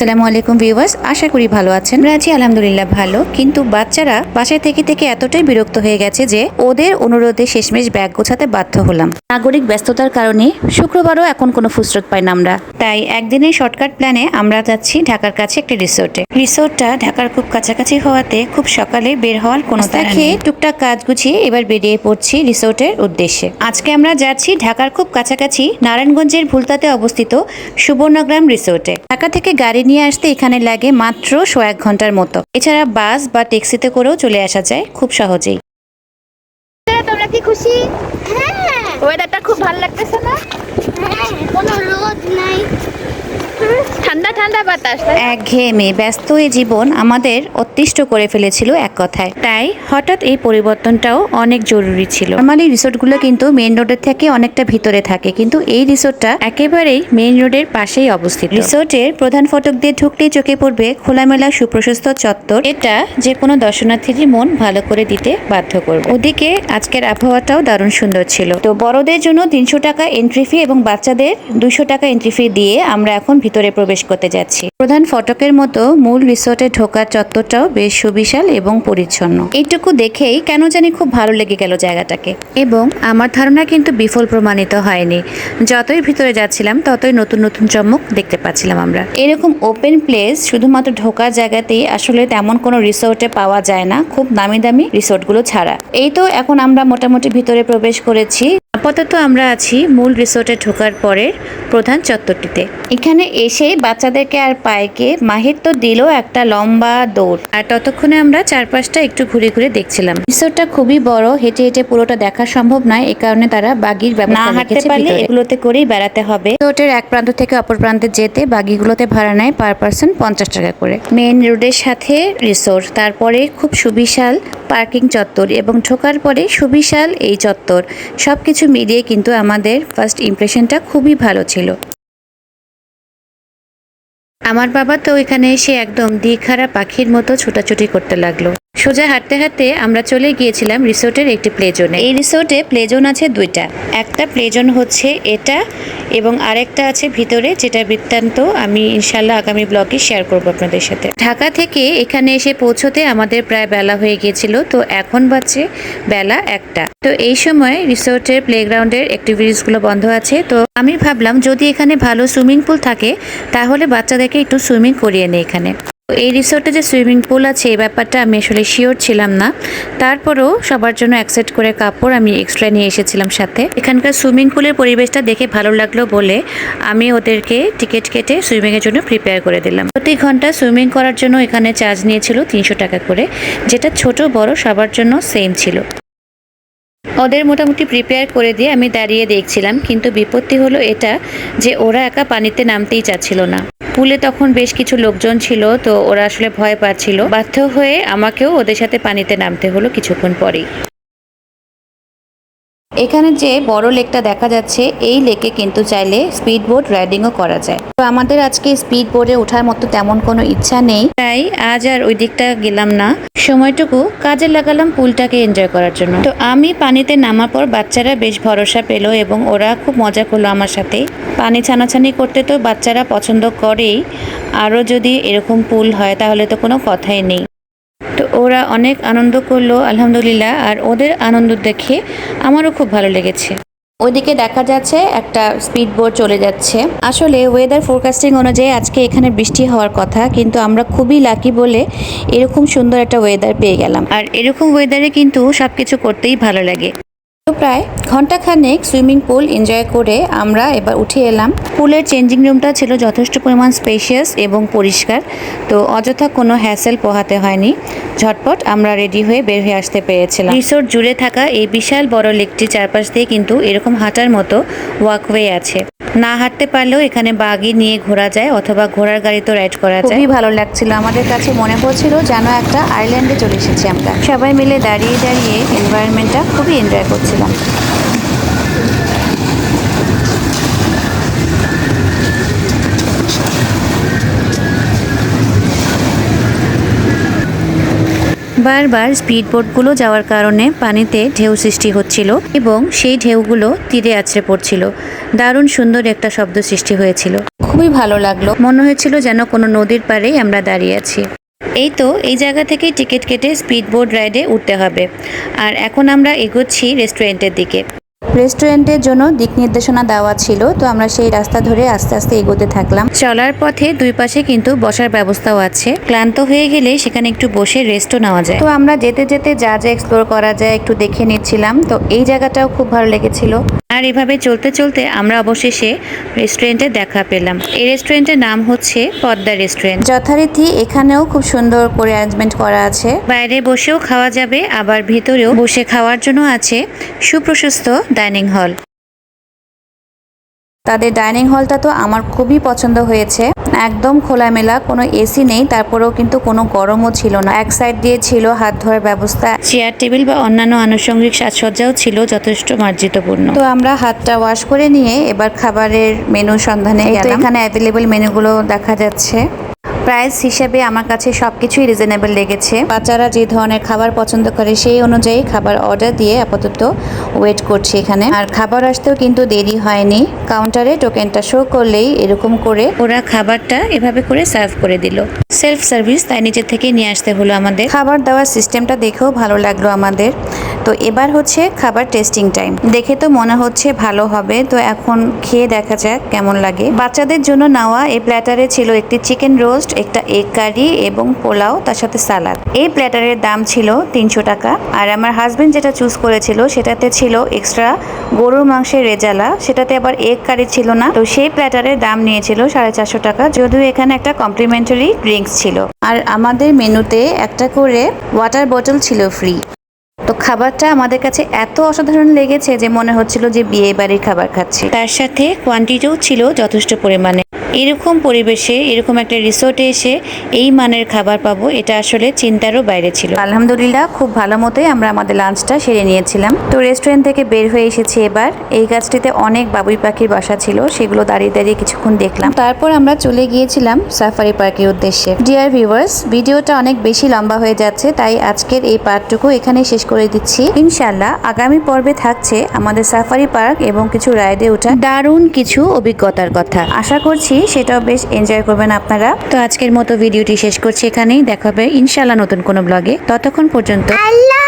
আসসালামু আলাইকুম ভিউয়ার্স আশা করি ভালো আছেন। আমরা আছি আলহামদুলিল্লাহ ভালো কিন্তু বাচ্চারা বাসায় থেকে থেকে এতটাই বিরক্ত হয়ে গেছে যে ওদের অনুরোধে শেষমেশ ব্যাগ গোছাতে বাধ্য হলাম। নাগরিক ব্যস্ততার কারণে শুক্রবারও এখন কোনো ফুসরত পাই না আমরা। তাই একদিনের শর্টকাট প্ল্যানে আমরা যাচ্ছি ঢাকার কাছে একটি রিসোর্টে। রিসোর্টটা ঢাকার খুব কাছাকাছি হওয়াতে খুব সকালে বের হওয়ার কোনো দেখে টুকটাক কাজ গুছিয়ে এবার বেরিয়ে পড়ছি রিসোর্টের উদ্দেশ্যে। আজকে আমরা যাচ্ছি ঢাকার খুব কাছাকাছি নারায়ণগঞ্জের ভুলতাতে অবস্থিত সুবর্ণগ্রাম রিসোর্টে। ঢাকা থেকে গাড়ি নিয়ে আসতে এখানে লাগে মাত্র শো এক ঘণ্টার মতো। এছাড়া বাস বা ট্যাক্সিতে করেও চলে আসা যায় খুব সহজেই। তোমরা কি খুশি? হ্যাঁ। ওয়েদারটা খুব ভালো লাগতেছে না? হ্যাঁ কোনো রোদ নাই। ঠান্ডা ঠান্ডা বাতাস? একঘেয়েমে ব্যস্ত এই জীবন আমাদের অতিষ্ঠ করে ফেলেছিল এক কথায়। তাই হঠাৎ এই পরিবর্তনটাও অনেক জরুরি ছিল। নর্মালি রিসোর্টগুলো কিন্তু মেইন রোডের থেকে অনেকটা ভিতরে থাকে, কিন্তু এই রিসোর্টটা একেবারেই মেইন রোডের পাশেই অবস্থিত। রিসোর্টের প্রধান ফটক দিয়ে ঢুকলেই চোখে পড়বে খোলামেলা, সুপ্রশস্ত চত্বর। এটা যে কোনো দর্শনার্থীরই মন ভালো করে দিতে বাধ্য করবে। ওদিকে আজকের আবহাওয়াটাও দারুণ সুন্দর ছিল। তো বড়দের জন্য তিনশো টাকা এন্ট্রি ফি এবং বাচ্চাদের দুইশো টাকা এন্ট্রি ফি দিয়ে আমরা এখন ভিতরে প্রবেশ করতে যাচ্ছি। প্রধান ফটকের মতো মূল রিসোর্টে ঢোকার চত্বরটাও বেশ সুবিশাল এবং পরিচ্ছন্ন। এইটুকু দেখেই কেন জানি খুব ভালো লেগে গেল জায়গাটাকে। এবং আমার ধারণা কিন্তু বিফল প্রমাণিত হয়নি। যতই ভিতরে যাচ্ছিলাম, ততই নতুন নতুন চমক দেখতে পাচ্ছিলাম আমরা। এরকম ওপেন প্লেস শুধুমাত্র ঢোকার জায়গাতেই আসলে তেমন কোনো রিসোর্টে পাওয়া যায় না, খুব দামি দামি রিসোর্টগুলো ছাড়া। এই তো এখন আমরা মোটামুটি ভিতরে প্রবেশ করেছি। আপাতত আমরা আছি মূল রিসোর্টে ঢোকার পরের প্রধান চত্বরটিতে। এখানে এসে বাচ্চাদেরকে আর পায়েকে মাহির তো দিল একটা লম্বা দৌড়। আর ততক্ষণে আমরা চারপাশটা একটু ঘুরে ঘুরে দেখছিলাম। রিসোর্টটা খুবই বড় হেঁটে হেঁটে পুরোটা দেখা সম্ভব নয় এ কারণে তারা বাগির ব্যবস্থা না হাঁটতে পারলে এগুলোতে করেই বেড়াতে হবে। রিসোর্টের এক প্রান্ত থেকে অপর প্রান্তে যেতে বাগিগুলোতে ভাড়া নেয় পার পার্সন পঞ্চাশ টাকা করে। মেইন রোডের সাথে রিসোর্ট তারপরে খুব সুবিশাল পার্কিং চত্বর এবং ঢোকার পরে সুবিশাল এই চত্বর। সবকিছু মিলিয়ে কিন্তু আমাদের ফার্স্ট ইমপ্রেশনটা খুবই ভালো ছিল। আমার বাবা তো এখানে এসে একদম দিঘারা পাখির মতো ছোটাছুটি করতে লাগল। সোজা হাঁটতে হাঁটতে আমরা চলে গিয়েছিলাম রিসোর্টের একটি প্লে জোনে। এই রিসোর্টে প্লে জোন আছে দুইটা। একটা প্লে জোন হচ্ছে এটা এবং আরেকটা আছে ভিতরে, যেটা বৃত্তান্ত আমি ইনশাল্লাহ আগামী ব্লগে শেয়ার করব আপনাদের সাথে। ঢাকা থেকে এখানে এসে পৌঁছতে আমাদের প্রায় বেলা হয়ে গিয়েছিল, তো এখন বাজছে বেলা একটা। তো এই সময় রিসোর্টের প্লেগ্রাউন্ডের অ্যাক্টিভিটিসগুলো বন্ধ আছে, তো আমি ভাবলাম যদি এখানে ভালো সুইমিং পুল থাকে, তাহলে বাচ্চাদেরকে একটু সুইমিং করিয়ে নেই এখানে। এই রিসোর্টে যে সুইমিং পুল আছে, এই ব্যাপারটা আমি আসলে শিওর ছিলাম না। তারপরেও সবার জন্য অ্যাকসেপ্ট করে কাপড় আমি এক্সট্রা নিয়ে এসেছিলাম সাথে। এখানকার সুইমিং পুলের পরিবেশটা দেখে ভালো লাগল বলে আমি ওদেরকে টিকিট কেটে সুইমিংয়ের জন্য প্রিপেয়ার করে দিলাম। প্রতি ঘণ্টা সুইমিং করার জন্য এখানে চার্জ নিয়েছিল তিনশো টাকা করে, যেটা ছোট বড় সবার জন্য সেম ছিল। ওদের মোটামুটি প্রিপেয়ার করে দিয়ে আমি দাঁড়িয়ে দেখছিলাম, কিন্তু বিপত্তি হলো এটা যে ওরা একা পানিতে নামতেই চাচ্ছিল না। পুলে তখন বেশ কিছু লোকজন ছিল, তো ওরা আসলে ভয় পাচ্ছিল। বাধ্য হয়ে আমাকেও ওদের সাথে পানিতে নামতে হলো কিছুক্ষণ পরেই। এখানে যে বড় লেকটা দেখা যাচ্ছে, এই লেকে কিন্তু চাইলে স্পিড বোট রাইডিংও করা যায়। তো আমাদের আজকে স্পিড বোটে ওঠার মতো তেমন কোনো ইচ্ছা নেই। তাই আজ আর ওই দিকটা গেলাম না। সময়টুকু কাজে লাগালাম পুলটাকে এনজয় করার জন্য। তো আমি পানিতে নামার পর বাচ্চারা বেশ ভরসা পেল এবং ওরা খুব মজা করল আমার সাথে। পানি ছানাছানি করতে তো বাচ্চারা পছন্দ করেই। আরও যদি এরকম পুল হয় তাহলে তো কোনো কথাই নেই। ওরা অনেক আনন্দ করল, আলহামদুলিল্লাহ। আর ওদের আনন্দ দেখে আমারও খুব ভালো লেগেছে। ওইদিকে দেখা যাচ্ছে একটা স্পিড বোট চলে যাচ্ছে। আসলে ওয়েদার ফোরকাস্টিং অনুযায়ী আজকে এখানে বৃষ্টি হওয়ার কথা, কিন্তু আমরা খুবই লাকি বলে এরকম সুন্দর একটা ওয়েদার পেয়ে গেলাম। আর এরকম ওয়েদারে কিন্তু সব কিছু করতেই ভালো লাগে। তো প্রায় ঘন্টাখানেক সুইমিং পুল এনজয় করে আমরা এবার উঠে এলাম। পুলের চেঞ্জিং রুমটা ছিল যথেষ্ট পরিমাণ স্পেশিয়াস এবং পরিষ্কার, তো অযথা কোনো হ্যাসেল পোহাতে হয়নি। ঝটপট আমরা রেডি হয়ে বের হয়ে আসতে পেরেছিলাম। রিসোর্ট জুড়ে থাকা এই বিশাল বড় লেকটির চারপাশ দিয়ে কিন্তু এরকম হাঁটার মতো ওয়াকওয়ে আছে। না হাঁটতে পারলেও এখানে বাগি নিয়ে ঘোরা যায় অথবা ঘোড়ার গাড়ি তো রাইড করা যায়। খুবই ভালো লাগছিল। আমাদের কাছে মনে পড়ছিল যেন একটা আইল্যান্ডে চলে এসেছি আমরা। সবাই মিলে দাঁড়িয়ে দাঁড়িয়ে এনভায়রনমেন্টটা খুবই এনজয় করছিলাম বারবার স্পিড বোটগুলো যাওয়ার কারণে পানিতে ঢেউ সৃষ্টি হচ্ছিল এবং সেই ঢেউগুলো তীরে আছড়ে পড়ছিল। দারুণ সুন্দর একটা শব্দ সৃষ্টি হয়েছিল। খুবই ভালো লাগল। মনে হয়েছিল যেন কোনো নদীর পাড়েই আমরা দাঁড়িয়ে আছি। এই তো এই জায়গা থেকেই টিকিট কেটে স্পিড বোট রাইডে উঠতে হবে। আর এখন আমরা এগোচ্ছি রেস্টুরেন্টের দিকে। রেস্টুরেন্টের জন্য দিক নির্দেশনা দেওয়া ছিল তো আমরা সেই রাস্তা ধরে আস্তে আস্তে এগোতে থাকলাম। চলার পথে দুই পাশে কিন্তু বসার ব্যবস্থাও আছে। ক্লান্ত হয়ে গেলে সেখানে একটু বসে রেস্টও নেওয়া যায়। তো আমরা যেতে যেতে যা যা এক্সপ্লোর করা যায় একটু দেখে নিচ্ছিলাম। তো এই জায়গাটাও খুব ভালো লেগেছিল। আর এভাবে চলতে চলতে আমরা অবশেষে রেস্টুরেন্টে দেখা পেলাম। এই রেস্টুরেন্টের নাম হচ্ছে পদ্মা রেস্টুরেন্ট যথারীতি এখানেও খুব সুন্দর করে অ্যারেঞ্জমেন্ট করা আছে। বাইরে বসেও খাওয়া যাবে আবার ভিতরেও বসে খাওয়ার জন্য আছে সুপ্রশস্ত ডাইনিং হল তাদের ডাইনিং হলটা তো আমার খুবই পছন্দ হয়েছে। একদম খোলামেলা কোনো এসি নেই তারপরেও কিন্তু কোনো গরমও ছিল না। এক সাইড দিয়ে ছিল হাত ধোয়ার ব্যবস্থা। চেয়ার টেবিল বা অন্যান্য আনুষঙ্গিক সাজসজ্জাও ছিল যথেষ্ট মার্জিতপূর্ণ। তো আমরা হাতটা ওয়াশ করে নিয়ে এবার খাবারের মেনু সন্ধানে এখানে অ্যাভেলেবল মেনুগুলো দেখা যাচ্ছে। প্রাইস হিসেবে আমার কাছে সব কিছুই রিজনেবল লেগেছে। বাচ্চারা যে ধরনের খাবার পছন্দ করে সেই অনুযায়ী খাবার অর্ডার দিয়ে আপাতত ওয়েট করছি এখানে। আর খাবার আসতেও কিন্তু দেরি হয়নি। কাউন্টারে টোকেনটা শো করলেই এরকম করে ওরা খাবারটা এভাবে করে সার্ভ করে দিল। সেলফ সার্ভিস তাই নিজের থেকে নিয়ে আসতে হলো আমাদের। খাবার দেওয়ার সিস্টেমটা দেখেও ভালো লাগল আমাদের। তো এবার হচ্ছে খাবার টেস্টিং টাইম দেখে তো মনে হচ্ছে ভালো হবে, তো এখন খেয়ে দেখা যাক কেমন লাগে। বাচ্চাদের জন্য নেওয়া এই প্ল্যাটারে ছিল একটি চিকেন রোস্ট একটা এগ কারি এবং পোলাও, তার সাথে সালাদ এই প্ল্যাটারের দাম ছিল তিনশো টাকা। আর আমার হাজবেন্ড যেটা চুজ করেছিল, সেটাতে ছিল এক্সট্রা গরুর মাংসের রেজালা, সেটাতে আবার এগ কারি ছিল না। তো সেই প্ল্যাটারের দাম নিয়েছিল সাড়ে চারশো টাকা, যদিও এখানে একটা কমপ্লিমেন্টারি ড্রিঙ্কস ছিল। আর আমাদের মেনুতে একটা করে ওয়াটার বোতল ছিল ফ্রি তো খাবারটা আমাদের কাছে এত অসাধারণ লেগেছে যে মনে হচ্ছিল যে বিয়ে বাড়ির খাবার খাচ্ছি। তার সাথে কোয়ান্টিটিও ছিল যথেষ্ট পরিমাণে। এরকম পরিবেশে, এরকম একটা রিসোর্টে এসে এই মানের খাবার পাবো, এটা আসলে চিন্তারও বাইরে ছিল। আলহামদুলিল্লাহ, খুব ভালো মতোই আমরা আমাদের লাঞ্চটা সেরে নিয়েছিলাম। তো রেস্টুরেন্ট থেকে বের হয়ে এসেছি এবার। এই গাছটিতে অনেক বাবুই পাখির বাসা ছিল, সেগুলো দাঁড়িয়ে দাঁড়িয়ে কিছুক্ষণ দেখলাম। তারপর আমরা চলে গিয়েছিলাম সাফারি পার্কের উদ্দেশ্যে। ডিয়ার ভিউয়ার্স ভিডিওটা অনেক বেশি লম্বা হয়ে যাচ্ছে, তাই আজকের এই পার্টটুকু এখানে শেষ করে দিচ্ছি। ইনশাল্লাহ আগামী পর্বে থাকছে আমাদের সাফারি পার্ক এবং কিছু রাইডে ওঠা দারুণ কিছু অভিজ্ঞতার কথা। আশা করছি সেটাও বেশ এনজয় করবেন আপনারা। তো আজকের মতো ভিডিওটি শেষ করছি এখানেই দেখাবে ইনশাল্লাহ নতুন কোনো ব্লগে ততক্ষণ পর্যন্ত আল্লাহ